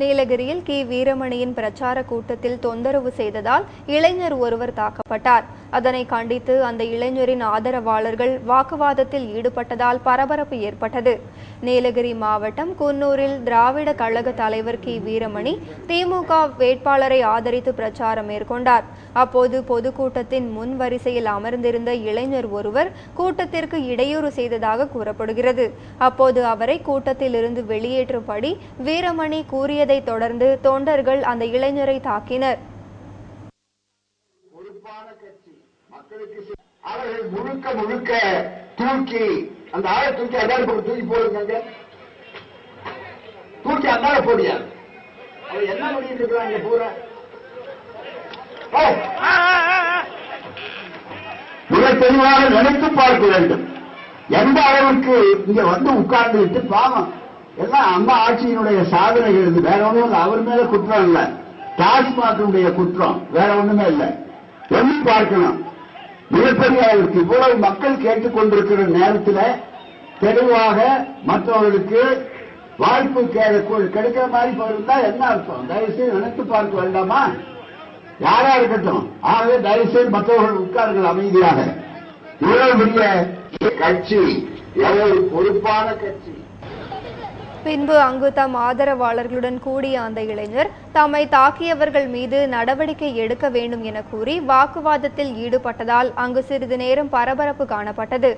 நீலகிரியில் கி. வீரமணியின் பிரச்சார கூட்டத்தில் தொந்தரவு செய்ததால் இளைஞர் ஒருவர் தாக்கப்பட்டார். அதனை கண்டித்து அந்த இளைஞரின் ஆதரவாளர்கள் வாக்குவாதத்தில் ஈடுபட்டதால் பரபரப்பு ஏற்பட்டது. நீலகிரி மாவட்டம் குன்னூரில் திராவிட கழக தலைவர் கி. வீரமணி திமுக வேட்பாளரை ஆதரித்து பிரச்சாரம் மேற்கொண்டார். அப்போது பொதுக்கூட்டத்தின் முன் வரிசையில் அமர்ந்திருந்த இளைஞர் ஒருவர் கூட்டத்திற்கு இடையூறு செய்ததாக கூறப்படுகிறது. அப்போது அவரை கூட்டத்தில் இருந்து வெளியேற்றும்படி வீரமணி கூறியதைத் தொடர்ந்து தொண்டர்கள் அந்த இளைஞரை தாக்கினர் பொறுப்பான கட்சி மக்களுக்கு அவர்கள் முழுக்க முழுக்க தூக்கி அந்த ஆளை தூக்கி அதாரி போட்டு தூக்கி போடுங்க தூக்கி அதான போடியா அவர் என்ன பண்ணிட்டு இருக்கிறாங்க பூரா? மிக தெளிவாக நினைத்து பார்க்க வேண்டும். எந்த அளவுக்கு இங்க வந்து உட்கார்ந்து விட்டு பாவம். எல்லாம் அம்மா ஆட்சியினுடைய சாதனைகள் இருந்து வேற ஒண்ணும் இல்ல. அவர் மேல குற்றம் இல்ல. டாஸ்மாகினுடைய குற்றம் வேற ஒண்ணுமே இல்லை. எண்ணி பார்க்கணும். மிகப்பெரிய அளவுக்கு இவ்வளவு மக்கள் கேட்டுக்கொண்டிருக்கிற நேரத்தில் தெளிவாக மற்றவர்களுக்கு வாய்ப்பு கிடைக்கிற மாதிரி போயிருந்தா என்ன அர்த்தம்? தயவுசெய்து நினைத்து பார்க்க வேண்டாமா? யாரா இருக்கட்டும். ஆகவே தயவுசெய்து மற்றவர்கள் உட்காருங்கள் அமைதியாக. இவ்வளவு பெரிய கட்சி எவ்வளவு பொறுப்பான கட்சி. பின்பு அங்கு தம் ஆதரவாளர்களுடன் கூடிய அந்த இளைஞர் தம்மை தாக்கியவர்கள் மீது நடவடிக்கை எடுக்க வேண்டும் என கூறி வாக்குவாதத்தில் ஈடுபட்டதால் அங்கு சிறிது நேரம் பரபரப்பு காணப்பட்டது.